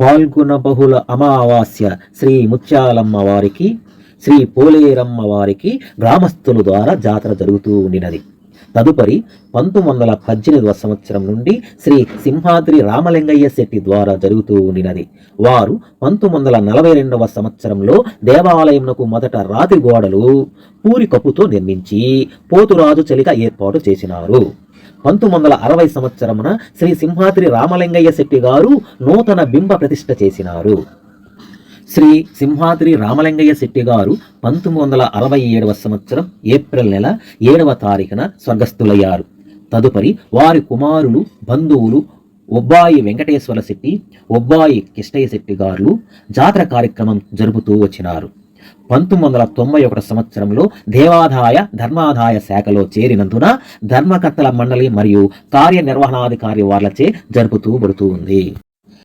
పాల్గొన బహుళ అమావాస్య శ్రీ ముత్యాలమ్మ వారికి శ్రీ పోలేరమ్మ వారికి గ్రామస్తుల ద్వారా జాతర జరుగుతూ ఉండినది. తదుపరి పంతొమ్మిది వందల పద్దెనిమిదవ సంవత్సరం నుండి శ్రీ సింహాద్రి రామలింగయ్య శెట్టి ద్వారా జరుగుతూ ఉండినది. వారు పంతొమ్మిది వందల నలభై రెండవ సంవత్సరంలో దేవాలయంకు మొదట రాతి గోడలు పూరి కప్పుతో నిర్మించి పోతురాజు చలిక ఏర్పాటు చేసినారు. పంతొమ్మిది వందల అరవై సంవత్సరమున శ్రీ సింహాద్రి రామలింగయ్య శెట్టి గారు నూతన బింబ ప్రతిష్ఠ చేసినారు. శ్రీ సింహాద్రి రామలింగయ్య శెట్టి గారు పంతొమ్మిది వందల అరవై ఏడవ సంవత్సరం ఏప్రిల్ నెల ఏడవ తారీఖున స్వర్గస్థులయ్యారు. తదుపరి వారి కుమారులు బంధువులు ఒబ్బాయి వెంకటేశ్వర శెట్టి ఒబ్బాయి కిష్టయ్య శెట్టి గారు జాతర కార్యక్రమం జరుపుతూ వచ్చినారు. పంతొమ్మిది వందల తొంభై ఒకటి సంవత్సరంలో దేవాదాయ ధర్మాదాయ శాఖలో చేరినందున ధర్మకర్తల మండలి మరియు కార్యనిర్వహణాధికారి వార్లచే జరుపుతూ పడుతూ ఉంది.